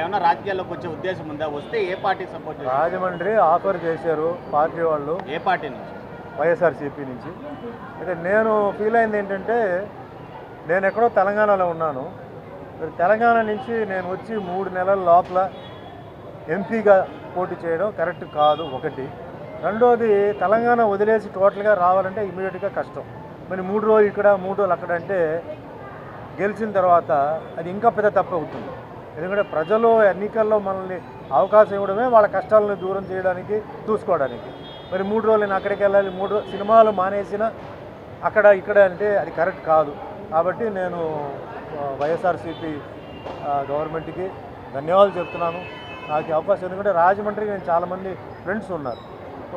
ఏమైనా రాజకీయాల్లోకి వచ్చే ఉద్దేశం ఉందా? వస్తే ఏ పార్టీ సపోర్ట్ రాజమండ్రి ఆఫర్ చేశారు పార్టీ వాళ్ళు. ఏ పార్టీ నుంచి? వైఎస్ఆర్సీపీ నుంచి. అయితే నేను ఫీల్ అయింది ఏంటంటే నేను ఎక్కడో తెలంగాణలో ఉన్నాను. మరి తెలంగాణ నుంచి నేను వచ్చి మూడు నెలల లోపల ఎంపీగా పోటీ చేయడం కరెక్ట్ కాదు ఒకటి. రెండోది తెలంగాణ వదిలేసి టోటల్గా రావాలంటే ఇమీడియట్గా కష్టం. మరి మూడు రోజులు ఇక్కడ మూడు రోజులు అక్కడ అంటే గెలిచిన తర్వాత అది ఇంకా పెద్ద తప్పు అవుతుంది. ఎందుకంటే ప్రజలు ఎన్నికల్లో మనల్ని అవకాశం ఇవ్వడమే వాళ్ళ కష్టాలను దూరం చేయడానికి చూసుకోవడానికి. మరి మూడు రోజులు నేను అక్కడికి వెళ్ళాలి మూడు రోజులు సినిమాలు మానేసిన అక్కడ ఇక్కడ అంటే అది కరెక్ట్ కాదు. కాబట్టి నేను వైఎస్ఆర్సీపీ గవర్నమెంట్కి ధన్యవాదాలు చెప్తున్నాను. నాకు అవకాశం ఎందుకంటే రాజమండ్రికి నేను చాలామంది ఫ్రెండ్స్ ఉన్నారు.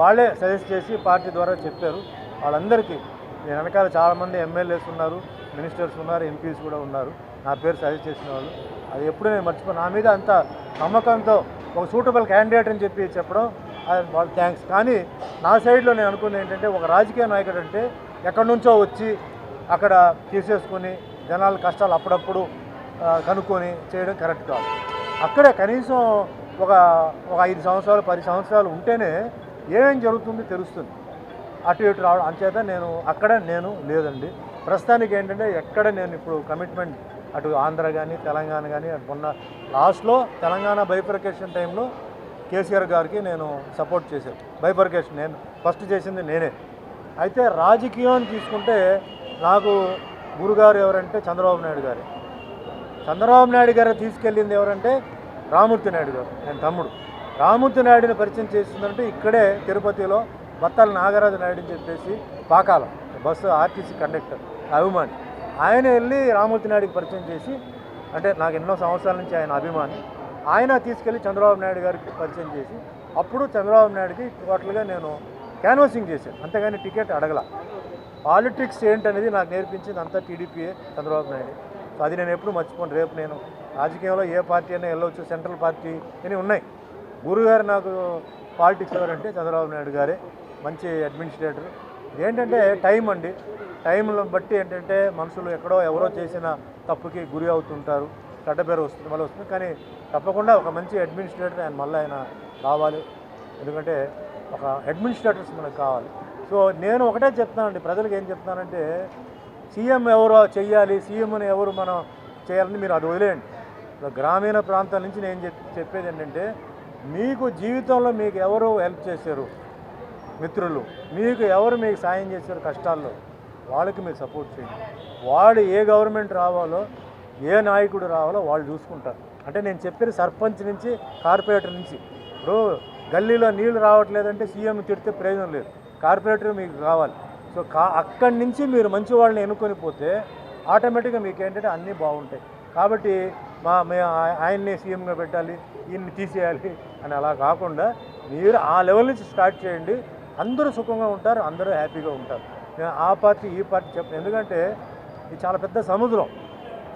వాళ్ళే సజెస్ట్ చేసి పార్టీ ద్వారా చెప్పారు. వాళ్ళందరికీ నేను వెనకాల చాలామంది ఎమ్మెల్యేస్ ఉన్నారు మినిస్టర్స్ ఉన్నారు ఎంపీస్ కూడా ఉన్నారు. నా పేరు సజెస్ట్ చేసిన వాళ్ళు. అది ఎప్పుడు నేను మర్చిపోను. నా మీద అంత నమ్మకంతో ఒక సూటబుల్ క్యాండిడేట్ అని చెప్పి చెప్పడం అది థ్యాంక్స్ కానీ నా సైడ్లో నేను అనుకుంది ఏంటంటే ఒక రాజకీయ నాయకుడు అంటే ఎక్కడి నుంచో వచ్చి అక్కడ తీసేసుకొని జనాల కష్టాలు అప్పుడప్పుడు కనుక్కొని చేయడం కరెక్ట్ కాదు. అక్కడే కనీసం ఒక ఒక ఐదు సంవత్సరాలు పది సంవత్సరాలు ఉంటేనే ఏమేం జరుగుతుందో తెలుస్తుంది. అటు ఇటు రావడం అంచేత నేను అక్కడ నేను లేదండి. ప్రస్తుతానికి ఏంటంటే ఎక్కడ నేను ఇప్పుడు కమిట్మెంట్ అటు ఆంధ్ర కానీ తెలంగాణ కానీ మొన్న లాస్ట్లో తెలంగాణ బైఫర్కేషన్ టైంలో కేసీఆర్ గారికి నేను సపోర్ట్ చేశాను. బైఫర్కేషన్ నేను ఫస్ట్ చేసింది నేనే. అయితే రాజకీయం తీసుకుంటే నాకు గురుగారు ఎవరంటే చంద్రబాబు నాయుడు గారు. చంద్రబాబు నాయుడు గారు తీసుకెళ్ళింది ఎవరంటే రామూర్తి నాయుడు గారు నేను తమ్ముడు. రామూర్తి నాయుడిని పరిచయం చేస్తుందంటే ఇక్కడే తిరుపతిలో బత్తాల నాగరాజు నాయుడు అని చెప్పేసి పాకాలం బస్సు ఆర్టీసీ కండక్టర్ అభిమాని. ఆయన వెళ్ళి రామూర్తి నాయుడికి పరిచయం చేసి అంటే నాకు ఎన్నో సంవత్సరాల నుంచి ఆయన అభిమాని ఆయన తీసుకెళ్ళి చంద్రబాబు నాయుడు గారికి పరిచయం చేసి అప్పుడు చంద్రబాబు నాయుడికి టోటల్గా నేను క్యాన్వాసింగ్ చేశాను. అంతేగాని టికెట్ అడగల. పాలిటిక్స్ ఏంటనేది నాకు నేర్పించింది అంతా టీడీపీఏ చంద్రబాబు నాయుడు. అది నేను ఎప్పుడు మర్చిపోను. రేపు నేను రాజకీయంలో ఏ పార్టీ అయినా వెళ్ళవచ్చు సెంట్రల్ పార్టీ అని ఉన్నాయి. గురుగారు నాకు పాలిటిక్స్ ఎవరంటే చంద్రబాబు నాయుడు గారే మంచి అడ్మినిస్ట్రేటర్. ఏంటంటే టైం అండి. టైంలో బట్టి ఏంటంటే మనుషులు ఎక్కడో ఎవరో చేసిన తప్పుకి గురి అవుతుంటారు. చెడ్డ పేరు వస్తుంది మళ్ళీ వస్తుంది. కానీ తప్పకుండా ఒక మంచి అడ్మినిస్ట్రేటర్ ఆయన మళ్ళీ ఆయన రావాలి. ఎందుకంటే ఒక అడ్మినిస్ట్రేటర్స్ మనకు కావాలి. సో నేను ఒకటే చెప్తానండి ప్రజలకు ఏం చెప్తానంటే సీఎం ఎవరు చెయ్యాలి సీఎంని ఎవరు మనం చేయాలని మీరు అది వదిలేయండి. గ్రామీణ ప్రాంతాల నుంచి నేను చెప్పేది ఏంటంటే మీకు జీవితంలో మీకు ఎవరు హెల్ప్ చేశారు? మిత్రులు. మీకు ఎవరు మీకు సాయం చేశారు? కష్టాల్లో? వాళ్ళకి మీరు సపోర్ట్ చేయండి. వాడు ఏ గవర్నమెంట్ రావాలో ఏ నాయకుడు రావాలో వాళ్ళు చూసుకుంటారు. అంటే నేను చెప్పిన సర్పంచ్ నుంచి కార్పొరేటర్ నుంచి. ఇప్పుడు గల్లీలో నీళ్ళు రావట్లేదంటే సీఎం తిడితే ప్రయోజనం లేదు. కార్పొరేటర్ మీకు కావాలి. సో కా అక్కడి నుంచి మీరు మంచి వాళ్ళని ఎన్నుకొని పోతే ఆటోమేటిక్గా మీకు ఏంటంటే అన్నీ బాగుంటాయి. కాబట్టి మా మేము ఆయన్ని సీఎంగా పెట్టాలి ఈయన్ని తీసేయాలి అని అలా కాకుండా మీరు ఆ లెవెల్ నుంచి స్టార్ట్ చేయండి. అందరూ సుఖంగా ఉంటారు అందరూ హ్యాపీగా ఉంటారు. ఆ పార్టీ ఈ పార్టీ చెప్పను. ఎందుకంటే ఇది చాలా పెద్ద సముద్రం.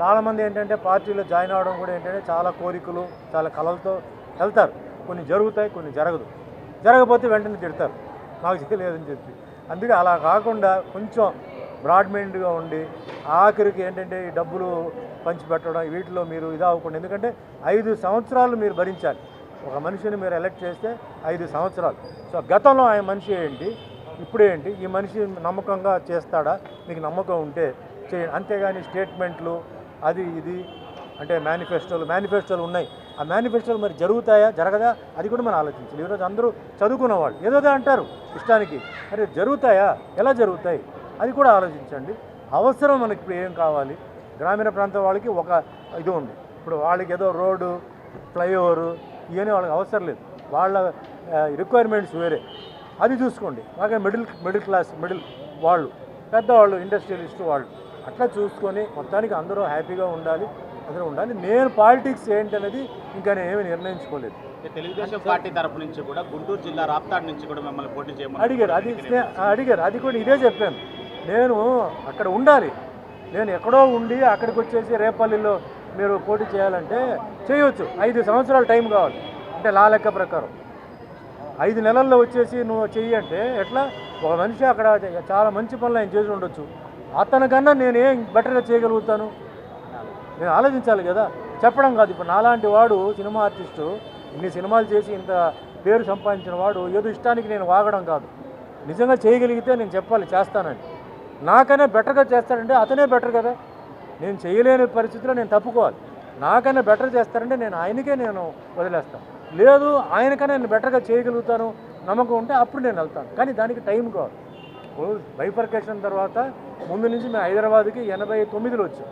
చాలామంది ఏంటంటే పార్టీలో జాయిన్ అవ్వడం కూడా ఏంటంటే చాలా కోరికలు చాలా కళలతో వెళ్తారు. కొన్ని జరుగుతాయి కొన్ని జరగదు. జరగకపోతే వెంటనే తిడతారు. నాకు చేయలేదని చెప్పి. అందుకే అలా కాకుండా కొంచెం బ్రాడ్ మైండ్గా ఉండి ఆఖరికి ఏంటంటే ఈ డబ్బులు పంచిపెట్టడం వీటిలో మీరు ఇది అవ్వకుండా ఎందుకంటే ఐదు సంవత్సరాలు మీరు భరించాలి. ఒక మనిషిని మీరు ఎలక్ట్ చేస్తే ఐదు సంవత్సరాలు. సో గతంలో ఆయన మనిషి ఏంటి? ఇప్పుడేంటి ఈ మనిషి నమ్మకంగా చేస్తాడా? మీకు నమ్మకం ఉంటే చేయండి అంతేగాని స్టేట్మెంట్లు అది ఇది అంటే మేనిఫెస్టోలు మేనిఫెస్టోలు ఉన్నాయి. ఆ మేనిఫెస్టోలు మరి జరుగుతాయా? జరగదా? అది కూడా మనం ఆలోచించాలి. ఈరోజు అందరూ చదువుకున్న వాళ్ళు ఏదోదో అంటారు ఇష్టానికి. అరే జరుగుతాయా? ఎలా జరుగుతాయి? అది కూడా ఆలోచించండి. అవసరం మనకి ఇప్పుడు ఏం కావాలి? గ్రామీణ ప్రాంతం వాళ్ళకి ఒక ఇది ఉంది. ఇప్పుడు వాళ్ళకి ఏదో రోడ్డు ఫ్లైఓవరు ఇవన్నీ వాళ్ళకి అవసరం లేదు. వాళ్ళ రిక్వైర్మెంట్స్ వేరే. అది చూసుకోండి. అలాగే మిడిల్ మిడిల్ క్లాస్ మిడిల్ వాళ్ళు పెద్దవాళ్ళు ఇండస్ట్రియలిస్ట్ వాళ్ళు. అట్లా చూసుకొని మొత్తానికి అందరూ హ్యాపీగా ఉండాలి. అందరూ ఉండాలి. నేను పాలిటిక్స్ ఏంటనేది ఇంకా నేను ఏమీ నిర్ణయించుకోలేదు. తెలుగుదేశం పార్టీ తరపు నుంచి కూడా గుంటూరు జిల్లా రాప్తాడ్ నుంచి కూడా మిమ్మల్ని పోటీ చేయమని అడిగారు. అది అడిగారు. అది కూడా ఇదే చెప్పాను. నేను అక్కడ ఉండాలి. నేను ఎక్కడో ఉండి అక్కడికి వచ్చేసి రేపల్లిలో మీరు పోటీ చేయాలంటే చేయొచ్చు. ఐదు సంవత్సరాలు టైం కావాలి. అంటే లా లెక్క ప్రకారం. ఐదు నెలల్లో వచ్చేసి నువ్వు చెయ్యి అంటే ఎట్లా? ఒక మనిషి అక్కడ చాలా మంచి పనులు ఆయన చేసి ఉండొచ్చు. అతనికన్నా నేను బెటర్గా చేయగలుగుతాను? నేను ఆలోచించాలి కదా. చెప్పడం కాదు. ఇప్పుడు నాలాంటి వాడు సినిమా ఆర్టిస్టు ఇన్ని సినిమాలు చేసి ఇంత పేరు సంపాదించిన వాడు ఏదో ఇష్టానికి నేను వాగడం కాదు. నిజంగా చేయగలిగితే నేను చెప్పాలి చేస్తానని. నాకనే బెటర్గా చేస్తాడంటే అతనే బెటర్ కదా. నేను చేయలేని పరిస్థితిలో నేను తప్పుకోవాలి. నాకైనా బెటర్ చేస్తారంటే నేను ఆయనకే నేను వదిలేస్తాను. లేదు ఆయనకన్నా నేను బెటర్గా చేయగలుగుతాను నమ్మకం ఉంటే అప్పుడు నేను వెళ్తాను. కానీ దానికి టైం కావాలి బైఫర్కేషన్ తర్వాత ముందు నుంచి మేము హైదరాబాద్కి ఎనభై తొమ్మిదిలో వచ్చాం.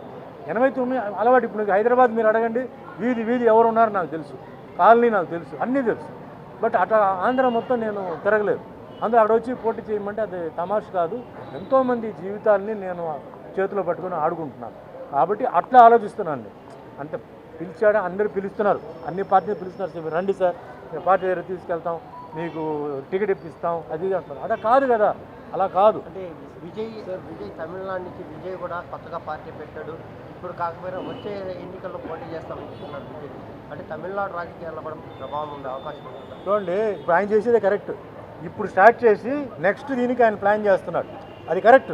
ఎనభై తొమ్మిది అలవాటు ఇప్పుడు హైదరాబాద్ మీరు అడగండి వీధి వీధి ఎవరు ఉన్నారో నాకు తెలుసు. కాలనీ నాకు తెలుసు అన్నీ తెలుసు. బట్ అట్లా ఆంధ్ర మొత్తం నేను తిరగలేదు. అందులో అక్కడ వచ్చి పోటీ చేయమంటే అది తమాష కాదు. ఎంతోమంది జీవితాలని నేను చేతిలో పట్టుకొని ఆడుకుంటున్నాను. కాబట్టి అట్లా ఆలోచిస్తున్నాను అంటే అంతే. పిలిచాడు? అందరూ పిలుస్తున్నారు. అన్ని పార్టీలు పిలుస్తున్నారు. సార్ రండి సార్. పార్టీ దగ్గర తీసుకెళ్తాం. మీకు టికెట్ ఇప్పిస్తాం. అది అంటున్నారు. అలా కాదు కదా. అలా కాదు. అంటే విజయ్ విజయ్ తమిళనాడు నుంచి విజయ్ కూడా కొత్తగా పార్టీ పెట్టాడు. ఇప్పుడు కాకపోయినా వచ్చే ఎన్నికల్లో పోటీ చేస్తామనుకుంటున్నారు విజయ్. అంటే తమిళనాడు రాజకీయాల్లో కూడా ప్రభావం ఉండే అవకాశం ఉంటుంది చూడండి ఇప్పుడు ఆయన చేసేదే కరెక్ట్. ఇప్పుడు స్టార్ట్ చేసి నెక్స్ట్ దీనికి ఆయన ప్లాన్ చేస్తున్నాడు. అది కరెక్ట్.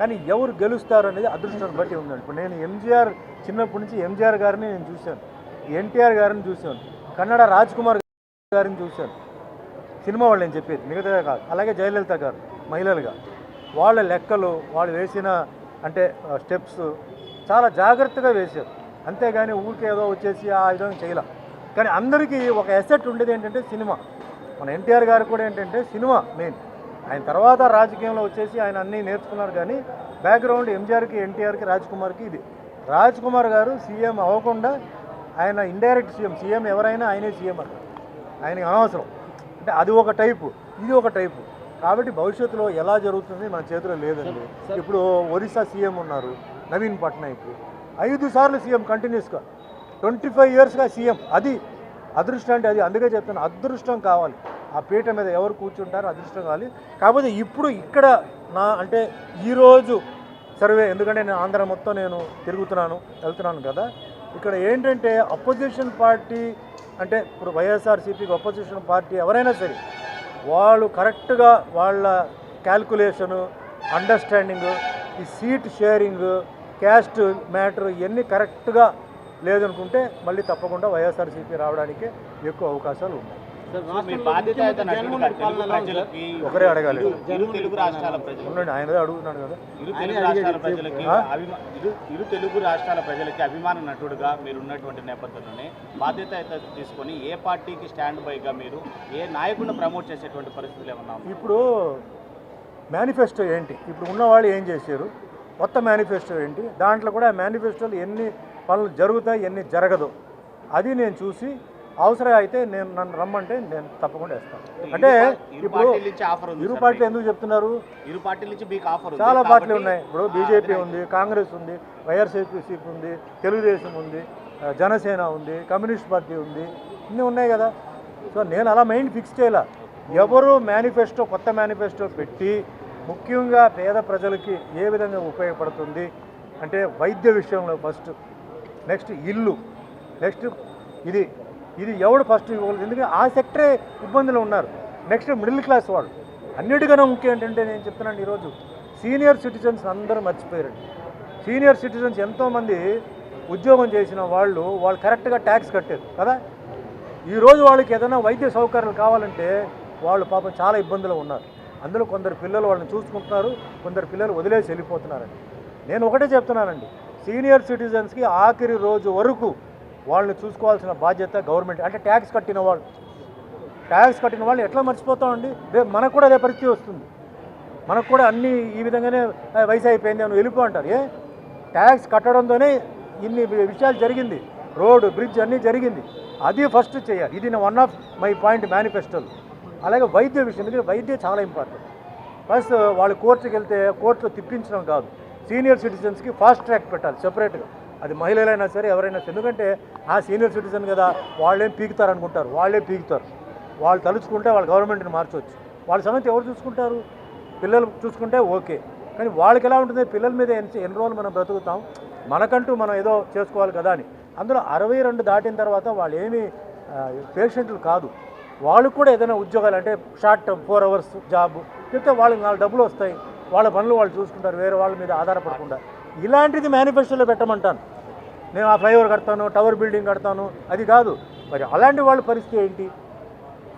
కానీ ఎవరు గెలుస్తారు అనేది అదృష్టాన్ని బట్టి ఉందండి. ఇప్పుడు నేను ఎంజీఆర్ చిన్నప్పటి నుంచి ఎంజీఆర్ గారిని నేను చూశాను. ఎన్టీఆర్ గారిని చూశాను. కన్నడ రాజ్ కుమార్ గారిని చూశాను. సినిమా వాళ్ళు నేను చెప్పేది మిగతా కాదు. అలాగే జయలలిత గారు మహిళలుగా. వాళ్ళ లెక్కలు వాళ్ళు వేసిన అంటే స్టెప్స్ చాలా జాగ్రత్తగా వేశారు. అంతేగాని ఊరికే ఏదో వచ్చేసి ఆ విధంగా చేయలే. కానీ అందరికీ ఒక ఎసెట్ ఉండేది ఏంటంటే సినిమా. మన ఎన్టీఆర్ గారు కూడా ఏంటంటే సినిమా మెయిన్. ఆయన తర్వాత రాజకీయంలో వచ్చేసి ఆయన అన్నీ నేర్చుకున్నారు కానీ బ్యాక్గ్రౌండ్ ఎంజీఆర్కి ఎన్టీఆర్కి రాజ్ కుమార్కి ఇది. రాజ్ కుమార్ గారు సీఎం అవ్వకుండా ఆయన ఇండైరెక్ట్ సీఎం సీఎం ఎవరైనా ఆయనే సీఎం అంటారు ఆయనకి అనవసరం. అంటే అది ఒక టైపు ఇది ఒక టైపు కాబట్టి భవిష్యత్తులో ఎలా జరుగుతుంది మన చేతిలో లేదండి. ఇప్పుడు ఒరిస్సా సీఎం ఉన్నారు నవీన్ పట్నాయక్. ఐదు సార్లు సీఎం కంటిన్యూస్గా ట్వంటీ ఫైవ్ ఇయర్స్గా సీఎం అది అదృష్టం అంటే అది. అందుకే చెప్తాను అదృష్టం కావాలి. ఆ పీట మీద ఎవరు కూర్చుంటారో అదృష్టం కావాలి. కాకపోతే ఇప్పుడు ఇక్కడ నా అంటే ఈరోజు సర్వే ఎందుకంటే నేను ఆంధ్ర మొత్తం నేను తిరుగుతున్నాను వెళ్తున్నాను కదా. ఇక్కడ ఏంటంటే అపోజిషన్ పార్టీ అంటే ఇప్పుడు వైఎస్ఆర్సీపీకి అపోజిషన్ పార్టీ ఎవరైనా సరే వాళ్ళు కరెక్ట్గా వాళ్ళ క్యాల్కులేషను అండర్స్టాండింగ్ ఈ సీట్ షేరింగ్ క్యాస్ట్ మ్యాటర్ ఇవన్నీ కరెక్ట్గా లేదనుకుంటే మళ్ళీ తప్పకుండా వైఎస్ఆర్సీపీ రావడానికి ఎక్కువ అవకాశాలు ఉన్నాయి. మీ బాధ్యత అయితే నటుడుగా తెలుగు ప్రజలకి ఒకరే అడగాలి. ఇరు తెలుగు రాష్ట్రాల ప్రజలు ఉండండి ఆయనదే అడుగుతున్నాడు కదా. ఇరు తెలుగు రాష్ట్రాల ప్రజలకి ఇరు తెలుగు రాష్ట్రాల ప్రజలకి అభిమాన నటుడుగా మీరు ఉన్నటువంటి నేపథ్యంలోనే బాధ్యత అయితే తీసుకొని ఏ పార్టీకి స్టాండ్ బైగా మీరు ఏ నాయకుడిని ప్రమోట్ చేసేటువంటి పరిస్థితులు ఏమన్నా? ఇప్పుడు మేనిఫెస్టో ఏంటి? ఇప్పుడు ఉన్నవాళ్ళు ఏం చేశారు? కొత్త మేనిఫెస్టో ఏంటి? దాంట్లో కూడా మేనిఫెస్టోలు ఎన్ని పనులు జరుగుతాయి ఎన్ని జరగదు. అది నేను చూసి అవసరం అయితే నేను నన్ను రమ్మంటే నేను తప్పకుండా వేస్తాను. అంటే ఇప్పుడు ఇరు పార్టీలు. ఎందుకు చెప్తున్నారు? ఇరు పార్టీల నుంచి మీకు ఆఫర్ చాలా పార్టీలు ఉన్నాయి. ఇప్పుడు బీజేపీ ఉంది కాంగ్రెస్ ఉంది వైఎస్ఆర్సీపీ ఉంది తెలుగుదేశం ఉంది జనసేన ఉంది కమ్యూనిస్ట్ పార్టీ ఉంది ఇన్ని ఉన్నాయి కదా. సో నేను అలా మైండ్ ఫిక్స్ చేయాల. ఎవరు మేనిఫెస్టో కొత్త మేనిఫెస్టో పెట్టి ముఖ్యంగా పేద ప్రజలకి ఏ విధంగా ఉపయోగపడుతుంది? అంటే వైద్య విషయంలో ఫస్ట్ నెక్స్ట్ ఇల్లు. నెక్స్ట్ ఇది ఇది ఎవడు ఫస్ట్ ఇవ్వగలదు ఎందుకంటే ఆ సెక్టరే ఇబ్బందులు ఉన్నారు. నెక్స్ట్ మిడిల్ క్లాస్ వాళ్ళు. అన్నిటికన్నా ముఖ్యం ఏంటంటే నేను చెప్తున్నాను ఈరోజు సీనియర్ సిటిజన్స్ అందరూ మర్చిపోయారండి. సీనియర్ సిటిజన్స్ ఎంతోమంది ఉద్యోగం చేసిన వాళ్ళు వాళ్ళు కరెక్ట్గా ట్యాక్స్ కట్టారు కదా? ఈరోజు వాళ్ళకి ఏదైనా వైద్య సౌకర్యాలు కావాలంటే వాళ్ళు పాపం చాలా ఇబ్బందులు ఉన్నారు. అందులో కొందరు పిల్లలు వాళ్ళని చూసుకుంటున్నారు కొందరు పిల్లలు వదిలేసి వెళ్ళిపోతున్నారండి. నేను ఒకటే చెప్తున్నానండి సీనియర్ సిటిజన్స్కి ఆఖరి రోజు వరకు వాళ్ళని చూసుకోవాల్సిన బాధ్యత గవర్నమెంట్ అంటే ట్యాక్స్ కట్టిన వాళ్ళు. ట్యాక్స్ కట్టిన వాళ్ళు ఎట్లా మర్చిపోతామండి? రేపు మనకు కూడా అదే పరిస్థితి వస్తుంది. మనకు కూడా అన్ని ఈ విధంగానే వయసు అయిపోయింది అని వెళ్ళిపో అంటారు. ఏ? ట్యాక్స్ కట్టడంతోనే ఇన్ని విషయాలు జరిగింది. రోడ్ బ్రిడ్జ్ అన్నీ జరిగింది. అది ఫస్ట్ చేయాలి. ఇది వన్ ఆఫ్ మై పాయింట్ మేనిఫెస్టోలు. అలాగే వైద్య విషయం ఎందుకంటే వైద్యం చాలా ఇంపార్టెంట్. ప్లస్ వాళ్ళు కోర్టుకి వెళ్తే కోర్టులో తిప్పించడం కాదు. సీనియర్ సిటిజన్స్కి ఫాస్ట్ ట్రాక్ పెట్టాలి సెపరేట్గా. అది మహిళలైనా సరే ఎవరైనా సరే. ఎందుకంటే ఆ సీనియర్ సిటిజన్ కదా వాళ్ళేం పీకుతారు అనుకుంటారు వాళ్ళే పీకుతారు. వాళ్ళు తలుచుకుంటే వాళ్ళ గవర్నమెంట్ని మార్చవచ్చు వాళ్ళ సంగతి ఎవరు చూసుకుంటారు? పిల్లలు చూసుకుంటే ఓకే. కానీ వాళ్ళకి ఎలా ఉంటుంది? పిల్లల మీద ఎన్ని ఎన్ని రోజులు మనం బ్రతుకుతాం? మనకంటూ మనం ఏదో చేసుకోవాలి కదా అని. అందులో అరవై రెండు దాటిన తర్వాత వాళ్ళు ఏమీ పేషెంట్లు కాదు. వాళ్ళకు కూడా ఏదైనా ఉద్యోగాలు అంటే short term four hours job చెప్తే వాళ్ళకి నాలుగు డబ్బులు వస్తాయి. వాళ్ళ పనులు వాళ్ళు చూసుకుంటారు. వేరే వాళ్ళ మీద ఆధారపడకుండా. ఇలాంటిది మేనిఫెస్టోలో పెట్టమంటాను. నేను ఆ ఫ్లైఓవర్ కడతాను టవర్ బిల్డింగ్ కడతాను అది కాదు. మరి అలాంటి వాళ్ళ పరిస్థితి ఏంటి?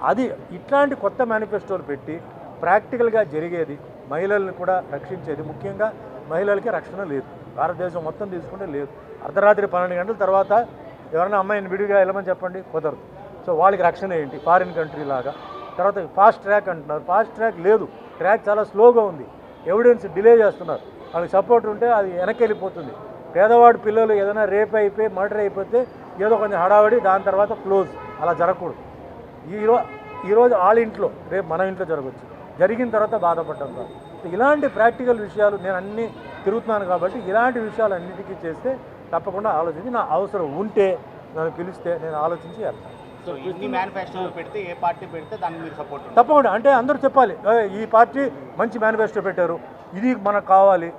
అది ఇట్లాంటి కొత్త మేనిఫెస్టోలు పెట్టి ప్రాక్టికల్గా జరిగేది మహిళల్ని కూడా రక్షించేది. ముఖ్యంగా మహిళలకి రక్షణ లేదు. భారతదేశం మొత్తం తీసుకుంటే లేదు. అర్ధరాత్రి పన్నెండు గంటల తర్వాత ఎవరైనా అమ్మాయిని విడిగా వెళ్ళమని చెప్పండి కుదరదు. సో వాళ్ళకి రక్షణ ఏంటి? ఫారిన్ కంట్రీ లాగా. తర్వాత ఫాస్ట్ ట్రాక్ అంటున్నారు. ఫాస్ట్ ట్రాక్ లేదు. ట్రాక్ చాలా స్లోగా ఉంది. ఎవిడెన్స్ డిలే చేస్తున్నారు. వాళ్ళకి సపోర్ట్ ఉంటే అది వెనక్కి వెళ్ళిపోతుంది పేదవాడి పిల్లలు ఏదైనా రేప్ అయిపోయి మర్డర్ అయిపోతే ఏదో కొంచెం హడావడి దాని తర్వాత క్లోజ్ అలా జరగకూడదు. ఈరో ఈరోజు వాళ్ళ ఇంట్లో రేపు మన ఇంట్లో జరగవచ్చు జరిగిన తర్వాత బాధపడ్డాం కాదు. ఇలాంటి ప్రాక్టికల్ విషయాలు నేను అన్నీ తిరుగుతున్నాను కాబట్టి ఇలాంటి విషయాలు అన్నిటికీ చేస్తే తప్పకుండా ఆలోచించి నా అవసరం ఉంటే నన్ను పిలిస్తే నేను ఆలోచించి వెళ్తాను తప్పకుండా. అంటే అందరూ చెప్పాలి "ఏ, ఈ పార్టీ మంచి మేనిఫెస్టో పెట్టారు. ఇది మనకు కావాలి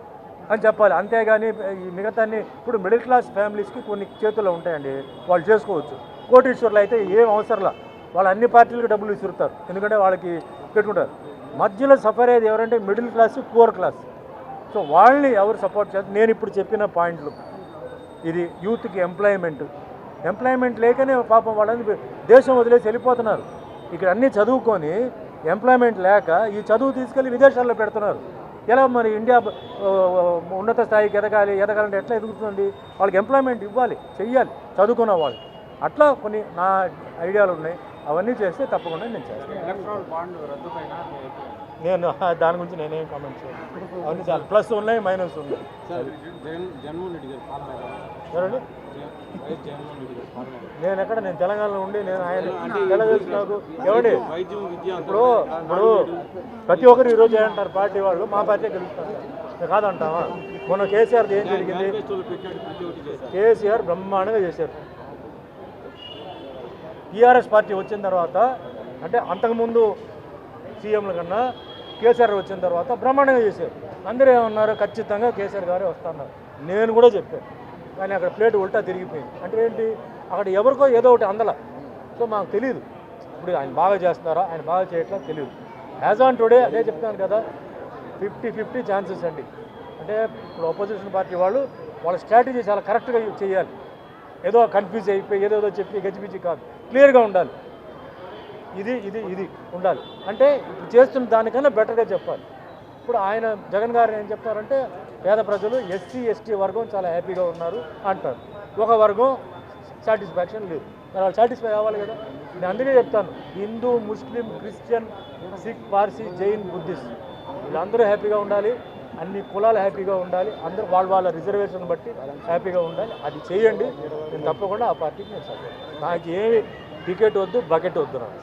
అని చెప్పాలి. అంతేగాని ఈ మిగతాన్ని ఇప్పుడు మిడిల్ క్లాస్ ఫ్యామిలీస్కి కొన్ని చేతుల్లో ఉంటాయండి. వాళ్ళు చేసుకోవచ్చు. కోటీశ్వర్లు అయితే ఏం అవసరంలా వాళ్ళు అన్ని పార్టీలకు డబ్బులు విసురుతారు ఎందుకంటే వాళ్ళకి పెట్టుకుంటారు. మధ్యలో సఫర్ అయ్యేది ఎవరంటే middle class poor class so వాళ్ళని ఎవరు సపోర్ట్ చేస్తారు? నేను ఇప్పుడు చెప్పిన పాయింట్లు ఇది యూత్కి ఎంప్లాయ్మెంట్ ఎంప్లాయ్మెంట్ లేకనే పాపం వాళ్ళని దేశం వదిలేసి వెళ్ళిపోతున్నారు. ఇక్కడ అన్నీ చదువుకొని ఎంప్లాయ్మెంట్ లేక ఈ చదువు తీసుకెళ్ళి విదేశాల్లో పెడుతున్నారు. ఎలా మరి ఇండియా ఉన్నత స్థాయికి ఎదగాలి ఎదగాలంటే ఎట్లా ఎదుగుతుంది? వాళ్ళకి ఎంప్లాయ్మెంట్ ఇవ్వాలి చెయ్యాలి చదువుకున్న వాళ్ళు. అట్లా కొన్ని నా ఐడియాలు ఉన్నాయి. అవన్నీ చేస్తే తప్పకుండా నేను చేస్తాను. నేను దాని గురించి నేనేం కామెంట్ చేయను. అవన్నీ చాలా. ప్లస్ ఉన్నాయి మైనస్ ఉన్నాయి. నేను ఎక్కడ? నేను తెలంగాణలో ఉండి నేను ఆయన తెలుసు నాకు. ఎవడి? ఇప్పుడు ఇప్పుడు ప్రతి ఒక్కరు ఈరోజు ఏమంటారు? పార్టీ వాళ్ళు మా పార్టీ గెలుస్తారు. కాదంటావా? మొన్న కేసీఆర్ ఏం జరిగింది? కేసీఆర్ బ్రహ్మాండంగా చేశారు. టీఆర్ఎస్ పార్టీ వచ్చిన తర్వాత అంటే అంతకుముందు సీఎంల కన్నా కేసీఆర్ వచ్చిన తర్వాత బ్రహ్మాండంగా చేశారు. అందరూ ఏమన్నారు? ఖచ్చితంగా కేసీఆర్ గారే వస్తున్నారు నేను కూడా చెప్పాను. కానీ అక్కడ ప్లేట్ ఉల్టా తిరిగిపోయింది. అంటే ఏంటి? అక్కడ ఎవరికో ఏదో ఒకటి అందల. సో మాకు తెలియదు ఇప్పుడు ఆయన బాగా చేస్తున్నారా? ఆయన బాగా చేయట్లా తెలియదు యాజ్ ఆన్ టుడే అదే చెప్తాను కదా ఫిఫ్టీ ఫిఫ్టీ ఛాన్సెస్ అండి. అంటే ఇప్పుడు ఆపోజిషన్ పార్టీ వాళ్ళు వాళ్ళ స్ట్రాటజీ చాలా కరెక్ట్గా చేయాలి. ఏదో కన్ఫ్యూజ్ అయిపోయి ఏదో చెప్పి గజిబిజి కాదు. క్లియర్గా ఉండాలి. ఇది ఇది ఇది ఉండాలి. అంటే ఇప్పుడు చేస్తున్న దానికన్నా బెటర్గా చెప్పాలి. ఇప్పుడు ఆయన జగన్ గారు ఏం చెప్తారంటే పేద ప్రజలు ఎస్సీ ఎస్టీ వర్గం చాలా హ్యాపీగా ఉన్నారు అంటారు. ఒక వర్గం సాటిస్ఫాక్షన్ లేదు. వాళ్ళు సాటిస్ఫై అవ్వాలి కదా? నేను అందుకే చెప్తాను. Hindu Muslim Christian Sikh Parsi Jain Buddhist వీళ్ళందరూ హ్యాపీగా ఉండాలి. అన్ని కులాలు హ్యాపీగా ఉండాలి. అందరూ వాళ్ళ వాళ్ళ రిజర్వేషన్ బట్టి హ్యాపీగా ఉండాలి. అది చేయండి. నేను తప్పకుండా ఆ పార్టీకి నేను సపోర్ట్ నాకు ఏమి టికెట్ వద్దు బకెట్ వద్దు నాకు.